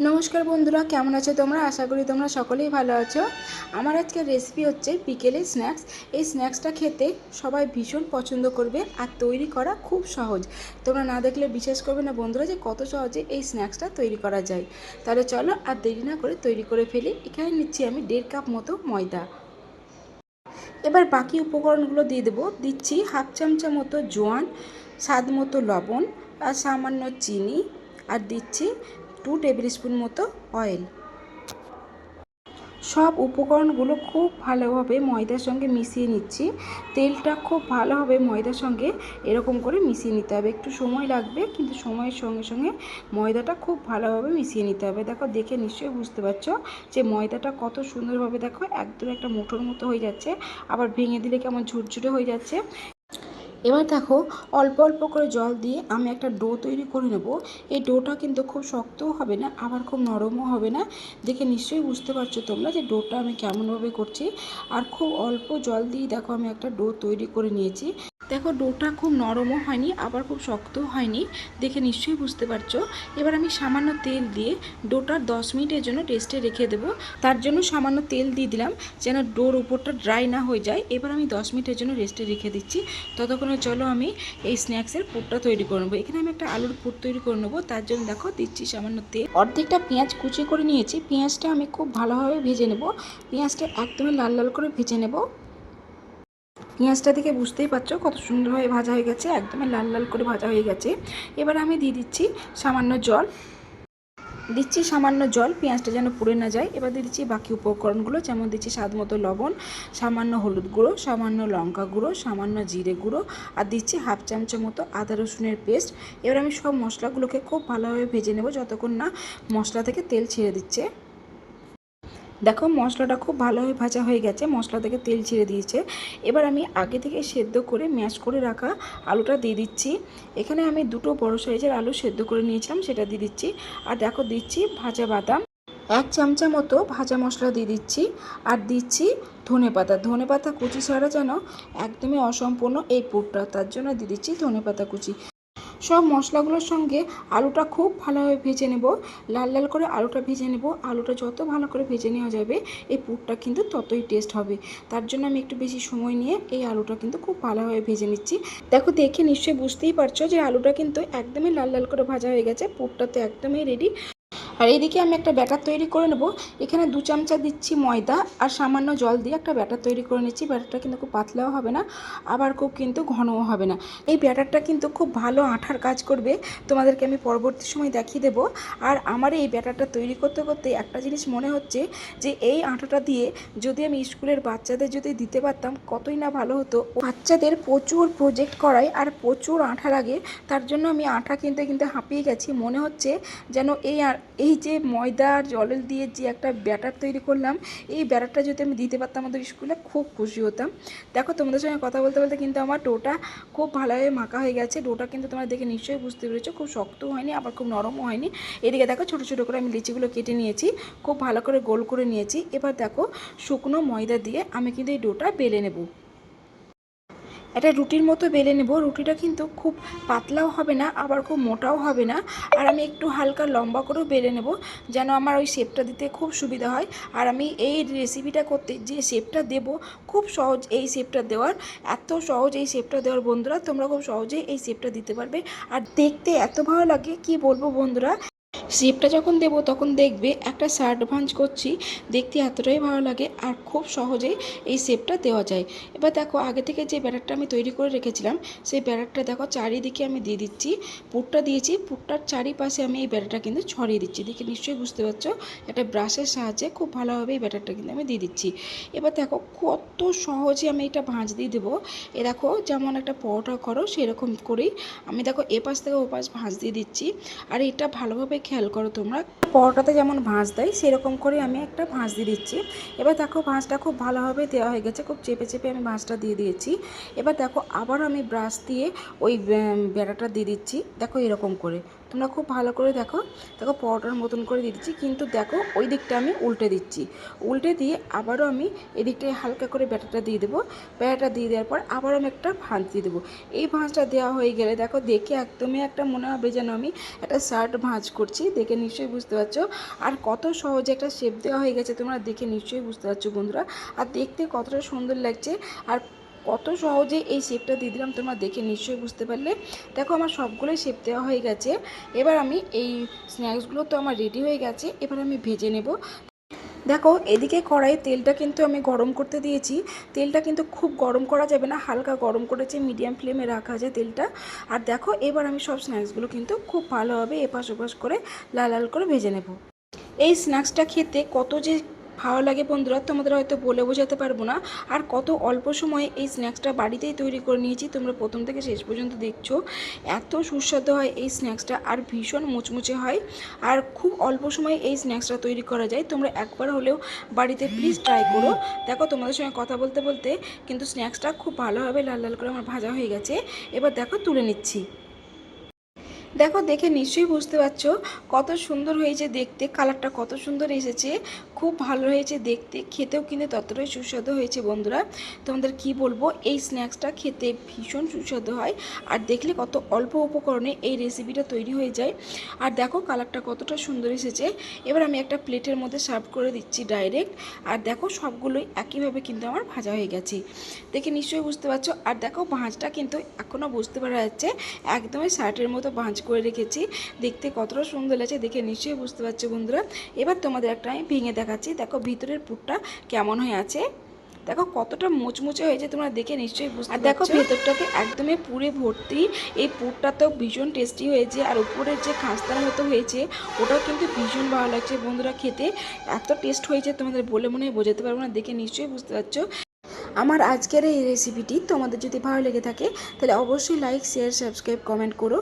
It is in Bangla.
নমস্কার বন্ধুরা, কেমন আছো তোমরা? আশা করি তোমরা সকলেই ভালো আছো। আমার আজকের রেসিপি হচ্ছে বিকেলের স্ন্যাক্স এই স্ন্যাক্সটা খেতে সবাই ভীষণ পছন্দ করবে আর তৈরি করা খুব সহজ। তোমরা না দেখলে বিশ্বাস করবে না বন্ধুরা যে কত সহজে এই স্ন্যাক্সটা তৈরি করা যায়। তাহলে চলো আর দেরি না করে তৈরি করে ফেলি। এখানে নিচ্ছি আমি দেড় কাপ মতো ময়দা। এবার বাকি উপকরণগুলো দিয়ে দেবো। দিচ্ছি হাফ চামচা মতো জোয়ান, স্বাদ মতো লবণ আর সামান্য চিনি। আর দিচ্ছি টু টেবিল স্পুন মতো অয়েল সব উপকরণগুলো খুব ভালোভাবে ময়দার সঙ্গে মিশিয়ে নিচ্ছি। তেলটা খুব ভালোভাবে ময়দার সঙ্গে এরকম করে মিশিয়ে নিতে হবে। একটু সময় লাগবে, কিন্তু সময়ের সঙ্গে সঙ্গে ময়দাটা খুব ভালোভাবে মিশিয়ে নিতে হবে। দেখো, দেখে নিশ্চয়ই বুঝতে পারছ যে ময়দাটা কত সুন্দরভাবে দেখো, একদম একটা মুঠোর মতো হয়ে যাচ্ছে। আবার ভেঙে দিলে কেমন ঝুরঝুরে হয়ে যাচ্ছে। এবার দেখো, অল্প অল্প করে জল দিয়ে আমি একটা ডো তৈরি করে নেব। এই ডোটা কিন্তু খুব শক্তও হবে না, আবার খুব নরমও হবে না। দেখে নিশ্চয়ই বুঝতে পারছ তোমরা যে ডোটা আমি কেমনভাবে করছি। আর খুব অল্প জল দিয়ে দেখো আমি একটা ডো তৈরি করে নিয়েছি। দেখো ডোটা খুব নরমও হয়নি, আবার খুব শক্ত হয়নি। দেখে নিশ্চয়ই বুঝতে পারছ। এবার আমি সামান্য তেল দিয়ে ডোটা দশ মিনিটের জন্য রেস্টে রেখে দেবো। তার জন্য সামান্য তেল দিয়ে দিলাম যেন ডোর উপরটা ড্রাই না হয়ে যায়। এবার আমি দশ মিনিটের জন্য রেস্টে রেখে দিচ্ছি। ততক্ষণে চলো আমি এই স্ন্যাক্সের পুরটা তৈরি করে নেব। এখানে আমি একটা আলুর পুর তৈরি করে নেব। তার জন্য দেখো, দিচ্ছি সামান্য তেল। অর্ধেকটা পেঁয়াজ কুচি করে নিয়েছি। পেঁয়াজটা আমি খুব ভালোভাবে ভেজে নেব। পেঁয়াজটা একদমই লাল লাল করে ভেজে নেব। পেঁয়াজটা থেকে বুঝতেই পারছ কত সুন্দরভাবে ভাজা হয়ে গেছে, একদমই লাল লাল করে ভাজা হয়ে গেছে। এবার আমি দিয়ে দিচ্ছি সামান্য জল। দিচ্ছি সামান্য জল, পেঁয়াজটা যেন পুড়ে না যায়। এবার দিয়ে দিচ্ছি বাকি উপকরণগুলো, যেমন দিচ্ছি স্বাদ মতো লবণ, সামান্য হলুদ গুঁড়ো, সামান্য লঙ্কা গুঁড়ো, সামান্য জিরে গুঁড়ো, আর দিচ্ছি হাফ চামচ মতো আদা রসুনের পেস্ট। এবার আমি সব মশলাগুলোকে খুব ভালোভাবে ভেজে নেব, যতক্ষণ না মশলা থেকে তেল ছেড়ে দিচ্ছে। দেখো মশলাটা খুব ভালোভাবে ভাজা হয়ে গেছে, মশলা থেকে তেল ছেড়ে দিয়েছে। এবার আমি আগে থেকে সেদ্ধ করে, ম্যাশ করে রাখা আলুটা দিয়ে দিচ্ছি। এখানে আমি দুটো বড় সাইজের আলু সেদ্ধ করে নিয়েছিলাম, সেটা দিয়ে দিচ্ছি। আর দেখো, দিচ্ছি ভাজা বাদাম। এক চামচা মতো ভাজা মশলা দিয়ে দিচ্ছি। আর দিচ্ছি ধনে পাতা। ধনে পাতা কুচি ছাড়া যেন একদমই অসম্পূর্ণ এই পুরটা। তার জন্য দিয়ে দিচ্ছি ধনে পাতা কুচি। সব মশলাগুলোর সঙ্গে আলুটা খুব ভালোভাবে ভেজে নেব। লাল লাল করে আলুটা ভেজে নেব। আলুটা যত ভালো করে ভেজে নেওয়া যাবে, এই পুরটা কিন্তু ততই টেস্ট হবে। তার জন্য আমি একটু বেশি সময় নিয়ে এই আলুটা কিন্তু খুব ভালোভাবে ভেজে নিচ্ছি। দেখো, দেখে নিশ্চয়ই বুঝতেই পারছ যে আলুটা কিন্তু একদমই লাল লাল করে ভাজা হয়ে গেছে। পুরটা তো একদমই রেডি আর এইদিকে আমি একটা ব্যাটার তৈরি করে নেব। এখানে দু চামচা দিচ্ছি ময়দা আর সামান্য জল দিয়ে একটা ব্যাটার তৈরি করে নিচ্ছি। ব্যাটারটা কিন্তু খুব পাতলাও হবে না, আবার খুব কিন্তু ঘনও হবে না। এই ব্যাটারটা কিন্তু খুব ভালো আঠার কাজ করবে। তোমাদেরকে আমি পরবর্তী সময় দেখিয়ে দেবো। আর আমার এই ব্যাটারটা তৈরি করতে করতে একটা জিনিস মনে হচ্ছে যে, এই আটাটা দিয়ে যদি আমি স্কুলের বাচ্চাদের যদি দিতে পারতাম, কতই না ভালো হতো। বাচ্চাদের প্রচুর প্রজেক্ট করায় আর প্রচুর আঠা লাগে তার জন্য আমি আঠা কিনতে কিনতে হাঁপিয়ে গেছি। মনে হচ্ছে যেন এই আর এই যে ময়দা আর জলের দিয়ে যে একটা ব্যাটার তৈরি করলাম, এই ব্যাটারটা যদি আমি দিতে পারতাম আমাদের স্কুলে, খুব খুশি হতাম। দেখো, তোমাদের সঙ্গে কথা বলতে বলতে কিন্তু আমার ডোটা খুব ভালোভাবে মাখা হয়ে গেছে। ডোটা কিন্তু তোমরা দেখে নিশ্চয়ই বুঝতে পেরেছ, খুব শক্তও হয়নি, আবার খুব নরমও হয়নি। এদিকে দেখো, ছোটো ছোটো করে আমি লিচিগুলো কেটে নিয়েছি, খুব ভালো করে গোল করে নিয়েছি। এবার দেখো, শুকনো ময়দা দিয়ে আমি কিন্তু এই ডোটা বেলে নেব। একটা রুটির মতো বেলে নেব। রুটিটা কিন্তু খুব পাতলাও হবে না, আবার খুব মোটাও হবে না। আর আমি একটু হালকা লম্বা করেও বেলে নেব, যেন আমার ওই শেপটা দিতে খুব সুবিধা হয়। আর আমি এই রেসিপিটা করতে যে শেপটা দেব, খুব সহজ এই শেপটা দেওয়ার, এত সহজ এই শেপটা দেওয়ার বন্ধুরা, তোমরা খুব সহজেই এই শেপটা দিতে পারবে। আর দেখতে এত ভালো লাগে, কি বলব বন্ধুরা? শেপটা যখন দেবো, তখন দেখবে একটা শার্ট ভাঁজ করছি। দেখতে এতটাই ভালো লাগে আর খুব সহজেই এই শেপটা দেওয়া যায়। এবার দেখো, আগে থেকে যে ব্যাটারটা আমি তৈরি করে রেখেছিলাম, সেই ব্যাটারটা দেখো, চারিদিকে আমি দিয়ে দিচ্ছি। পুরটা দিয়েছি পুরটার চারিপাশে আমি এই ব্যাটারটা কিন্তু ছড়িয়ে দিচ্ছি। দেখে নিশ্চয়ই বুঝতে পারছ, একটা ব্রাশের সাহায্যে খুব ভালোভাবে এই ব্যাটারটা কিন্তু আমি দিয়ে দিচ্ছি। এবার দেখো, কত সহজে আমি এটা ভাঁজ দিয়ে দেবো। এ দেখো, যেমন একটা পরোটা করো, সেরকম করেই আমি দেখো, এপাশ থেকে ওপাশ ভাঁজ দিয়ে দিচ্ছি। আর এটা ভালোভাবে খেয়াল করো তোমরা। পরোটাতে যেমন ভাঁজ দেয়, সেরকম করে আমি একটা ভাঁজ দিয়ে দিচ্ছি। এবার দেখো ভাঁজটা খুব ভালোভাবে দেওয়া হয়ে গেছে, খুব চেপে চেপে আমি ভাঁজটা দিয়ে দিয়েছি। এবার দেখো আবার আমি ব্রাশ দিয়ে ওই বেড়াটা দিয়ে দিচ্ছি। দেখো এরকম করে। তোমরা খুব ভালো করে দেখো। দেখো পরোটার মতন করে দিচ্ছি, কিন্তু দেখো ওই দিকটা আমি উল্টে দিচ্ছি। উল্টে দিয়ে আবারও আমি এদিকটায় হালকা করে ব্যাটারটা দিয়ে দেবো। ব্যাটারটা দিয়ে দেওয়ার পর আবারও আমি একটা ভাঁজ দিয়ে দেবো। এই ভাঁজটা দেওয়া হয়ে গেলে দেখো, দেখে একদমই একটা মনে হবে যেন আমি একটা শার্ট ভাঁজ করছি। দেখে নিশ্চয়ই বুঝতে পারছ। আর কত সহজে একটা শেপ দেওয়া হয়ে গেছে, তোমরা দেখে নিশ্চয়ই বুঝতে পারছ বন্ধুরা। আর দেখতে কতটা সুন্দর লাগছে। আর কত সহজে এই শেপটা দিয়ে দিলাম, তোমরা দেখে নিশ্চয়ই বুঝতে পারলে। দেখো, আমার সবগুলোই শেপ দেওয়া হয়ে গেছে। এবার আমি এই স্ন্যাক্সগুলো তো আমার রেডি হয়ে গেছে, এবার আমি ভেজে নেব। দেখো, এদিকে কড়াই তেলটা কিন্তু আমি গরম করতে দিয়েছি। তেলটা কিন্তু খুব গরম করা যাবে না, হালকা গরম করেছে মিডিয়াম ফ্লেমে রাখা যায় তেলটা। আর দেখো, এবার আমি সব স্ন্যাক্সগুলো কিন্তু খুব ভালোভাবে এপাশ ওপাশ করে লাল লাল করে ভেজে নেব। এই স্ন্যাক্সটা খেতে কত যে ভালো লাগে বন্ধুরা, তোমাদের হয়তো বলে বোঝাতে পারব না। আর কত অল্প সময়ে এই স্ন্যাক্সটা বাড়িতেই তৈরি করে নিয়েছি, তোমরা প্রথম থেকে শেষ পর্যন্ত দেখছ। এত সুস্বাদু হয় এই স্ন্যাক্সটা আর ভীষণ মুচমুচে হয়। আর খুব অল্প সময়ে এই স্ন্যাক্সটা তৈরি করা যায়, তোমরা একবার হলেও বাড়িতে প্লিজ ট্রাই করো। দেখো, তোমাদের সঙ্গে কথা বলতে বলতে কিন্তু স্ন্যাক্সটা খুব ভালোভাবে লাল লাল করে আমার ভাজা হয়ে গেছে। এবার দেখো, তুলে নিচ্ছি। দেখো, দেখে নিশ্চয়ই বুঝতে পারছ কত সুন্দর হয়েছে দেখতে, কালারটা কত সুন্দর এসেছে, খুব ভালো হয়েছে দেখতে, খেতেও কিন্তু ততটাই সুস্বাদু হয়েছে বন্ধুরা। তোমাদের কি বলব, এই স্ন্যাক্সটা খেতে ভীষণ সুস্বাদু হয় আর দেখলে কত অল্প উপকরণে এই রেসিপিটা তৈরি হয়ে যায়। আর দেখো, কালারটা কতটা সুন্দর এসেছে। এবার আমি একটা প্লেটের মধ্যে সার্ভ করে দিচ্ছি ডাইরেক্ট আর দেখো, সবগুলোই একইভাবে কিন্তু আমার ভাজা হয়ে গেছে। দেখে নিশ্চয়ই বুঝতে পারছ। আর দেখো, ভাঁজটা কিন্তু এখনও বুঝতে পারা যাচ্ছে, একদমই শার্টের মতো ভাঁজ করে রেখেছি। দেখতে কতটা সুন্দর লাগছে দেখে নিশ্চয়ই বুঝতে পারছ বন্ধুরা। এবার তোমাদের একটা আমি ভেঙে দেখাচ্ছি। দেখো ভিতরের পুরটা কেমন হয়ে আছে। দেখো কতটা মুচমুচে হয়েছে তোমরা দেখে নিশ্চয়ই বুঝতে আর দেখো ভেতরটাকে একদমই পুরে ভর্তি। এই পুরটা তো ভীষণ টেস্টি হয়েছে আর উপরের যে খাস্তার মতো হয়েছে ওটাও কিন্তু ভীষণ ভালো লাগছে বন্ধুরা খেতে। এত টেস্ট হয়েছে তোমাদের বলে মনে হয় বোঝাতে পারব না দেখে নিশ্চয়ই বুঝতে পারছ। আমার আজকের এই রেসিপিটি তোমাদের যদি ভালো লেগে থাকে তাহলে অবশ্যই লাইক শেয়ার সাবস্ক্রাইব কমেন্ট করো।